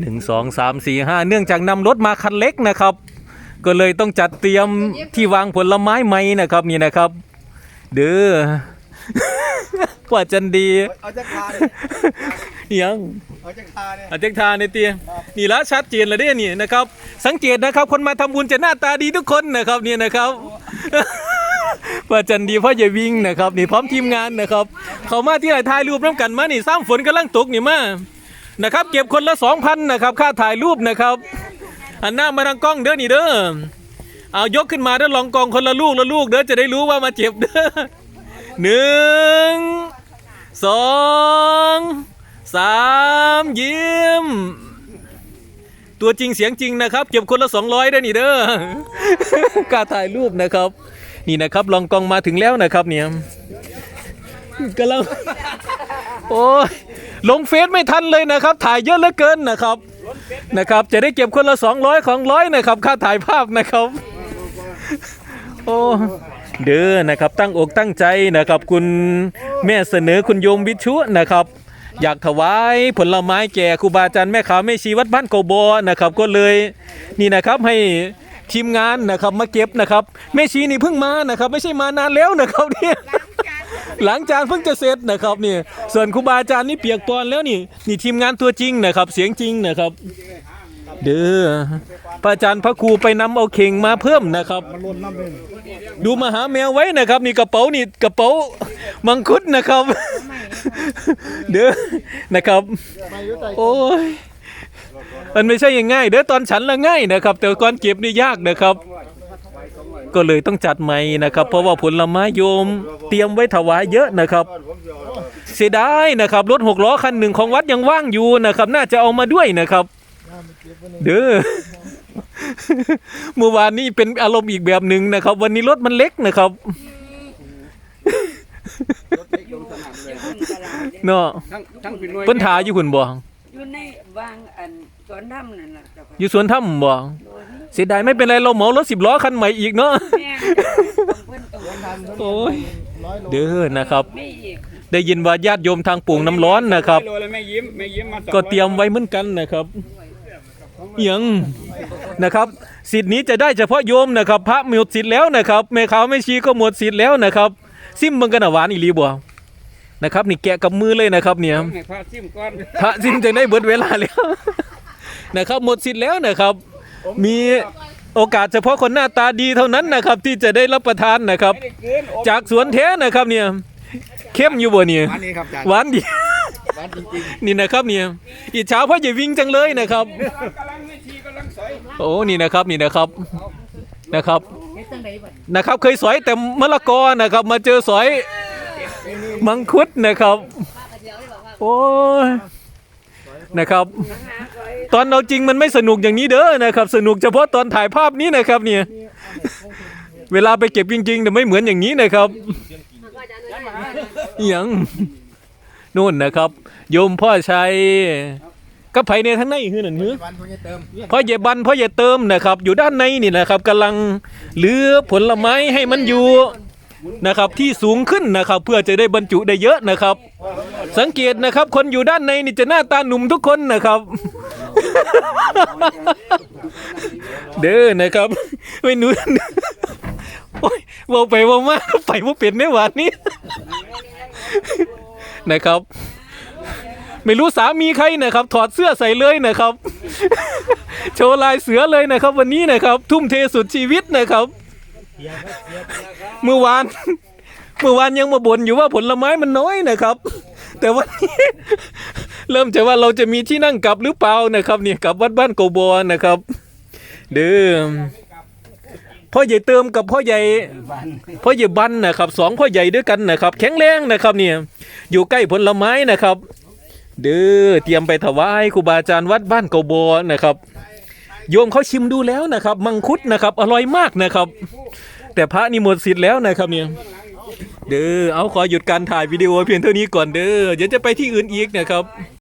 หนึ่งสองสามสี่ห้าเนื่องจากนำรถมาคันเล็กนะครับ ก็เลยต้องจัดเตรียมที่วางผลไม้ใหม่นะครับนี่นะครับ เด้อกว่าจันดี เอาจากคาเนี่ยยังเอาจากคาเนี่ยอาเจกทาในเตียนี่ละชัดเจนเลยเด้นี่นะครับ สังเกตนะครับ คนมาทำบุญจะหน้าตาดีทุกคนนะครับนี่นะครับว่าจันดีพ่อใหญ่วิ่งนะครับ นี่พร้อมทีมงานนะครับ เขามาที่ไหนถ่ายรูปน้ำกันมานี่สร้างฝนกำลังตกนี่มา นะครับ เก็บคนละสองพันนะครับ ค่าถ่ายรูปนะครับอันหน้ามาทางกล้องเด้อนี่เด้อเอายกขึ้นมาเด้อลองกองคนละลูกละลูกเด้อจะได้รู้ว่ามาเจ็บเด้อหนึ่งสองสามยิ้ม ตัวจริงเสียงจริงนะครับ เก็บคนละ200ได้อนี่เด้อกล้าถ่ายรูปนะครับ นี่นะครับ ลองกองมาถึงแล้วนะครับเนี่ยกำลังโอ้ย ลงเฟซไม่ทันเลยนะครับ ถ่ายเยอะเหลือเกินนะครับนะครับ จะได้เก็บคนละ 200 ของร้อยนะครับ ค่าถ่ายภาพนะครับ โอ้เด้อนะครับ ตั้งอกตั้งใจนะครับคุณแม่เสนอคุณโยมวิชุนะครับ อยากถวายผลไม้แก่ครูบาอาจารย์แม่ขาวแม่ชีวัดบ้านโกโบนะครับ ก็เลยนี่นะครับให้ทีมงานนะครับมาเก็บนะครับแม่ชีนี่เพิ่งมานะครับ ไม่ใช่มานานแล้วนะครับเนี่ย หลังจานเพิ่งจะเสร็จนะครับนี่ส่วนครูบาอาจารย์นี่เปียกปอนแล้วนี่นี่ทีมงานตัวจริงนะครับ เสียงจริงนะครับ เด้อพระอาจารย์พระครูไปนำเอาเข่งมาเพิ่มนะครับ มันล้นน้ำเลยดูมาหาแมวไว้นะครับ นี่กระเป๋านี่กระเป๋ามังคุดนะครับ เด้อนะครับ มาอยู่ใต้โอ้ย มันไม่ใช่อย่างง่าย เด้อตอนฉันละง่ายนะครับ แต่ก่อนเก็บนี่ยากนะครับ ก็เลยต้องจัดใหม่นะครับ เพราะว่าผลไม้โยมเตรียมไว้ถวายเยอะนะครับ เสียดายนะครับรถหกล้อคันหนึ่งของวัดยังว่างอยู่นะครับ น่าจะเอามาด้วยนะครับ เด้อเมื่อวานนี้เป็นอารมณ์อีกแบบหนึ่งนะครับ วันนี้รถมันเล็กนะครับเนาะทั้งทั้งเป็นหน่วย เพิ่นทาอยู่คุณบ่ อยู่ในวางอันสวนถ้ำนั่นน่ะเจ้าค่ะอยู่สวนถ้ำบ่เสียดายไม่เป็นไรเราเหมารถสิบล้อคันใหม่อีกเนาะ แม่ต้องเพิ่นต้องโอ้ยเด้อนะครับ ไม่อีกได้ยินว่าญาติโยมทางโป่งน้ำร้อนนะครับ โลแล้วแม่ยิ้มแม่ยิ้มมาก็เตรียมไว้เหมือนกันนะครับเอียงนะครับ สิทธิ์นี้จะได้เฉพาะโยมนะครับ พระหมดสิทธิ์แล้วนะครับแม่ขาวแม่ชีก็หมดสิทธิ์แล้วนะครับ ซิมเบิ่งกันน่ะหวานอีหลีบ่ นะครับนี่แกะกับมือเลยนะครับเนี่ยให้พระซิมก่อนพระซิมจึงได้เบิดเวลาแล้ว นะครับหมดสิทธิ์แล้วนะครับ มีโอกาสเฉพาะคนหน้าตาดีเท่านั้นนะครับ ที่จะได้รับประทานนะครับ ไม่ได้เกินจากสวนแท้นะครับเนี่ยเข้มอยู่บ่เนี่ยอันนี้ครับอาจารย์หวานดีหวานจริงนี่นะครับเนี่ยอิจฉาพ่อใหญ่วิ่งจังเลยนะครับ กำลังไม่ชีกำลังสอยโอ้นี่นะครับนี่นะครับนะครับเฮ็ดจังไดบัดนะครับเคยสอยแต่มะละกอนะครับ มาเจอสอย มังคุดนะครับ โอ้ยนะครับ ตอนเอาจริงมันไม่สนุกอย่างนี้เด้อนะครับ สนุกเฉพาะตอนถ่ายภาพนี้นะครับ เนี่ย เวลาไปเก็บจริงๆแต่ไม่เหมือนอย่างนี้นะครับอหย่างนู่นนะครับ โยมพ่อชัยก็ภายในทั้งในคือหนึ่งหือๆวันพวกนี้เติมพ่อใหญ่บันพ่อใหญ่เติมนะครับ อยู่ด้านในนี่นะครับกำลังเหลือผลไม้ให้มันอยู่ นะครับที่สูงขึ้นนะครับเพื่อจะได้บรรจุได้เยอะนะครับ สังเกตนะครับคนอยู่ด้านในนี่จะหน้าตาหนุ่มทุกคนนะครับ เด้อนะครับไม่หนูโอ้ยว่าไปว่ามาไปว่าเป็นในหวานนี้นะครับ ไม่รู้สามีใครนะครับ ถอดเสื้อใส่เลยนะครับ โชว์ลายเสือเลยนะครับ วันนี้นะครับ ทุ่มเทสุดชีวิตนะครับ เมื่อวาน เมื่อวานยังมาบ่นอยู่ว่าผลไม้มันน้อยนะครับ แต่วันนี้เริ่มจะว่าเราจะมีที่นั่งกลับหรือเปล่านะครับเนี่ยกลับวัดบ้านโกบอนะครับเดิมพ่อใหญ่เติมกับพ่อใหญ่พ่อใหญ่บันนะครับสองพ่อใหญ่ด้วยกันนะครับ แข็งแรงนะครับเนี่ยอยู่ใกล้ผลไม้นะครับ เด้อเตรียมไปถวายครูบาอาจารย์วัดบ้านเกาบอนะครับ โยมเขาชิมดูแล้วนะครับ มังคุดนะครับ อร่อยมากนะครับ แต่พระนี่หมดสิทธิ์แล้วนะครับเนี่ยเด้อเอาขอหยุดการถ่ายวิดีโอเพียงเท่านี้ก่อนเด้อเดี๋ยวจะไปที่อื่นอีกนะครับ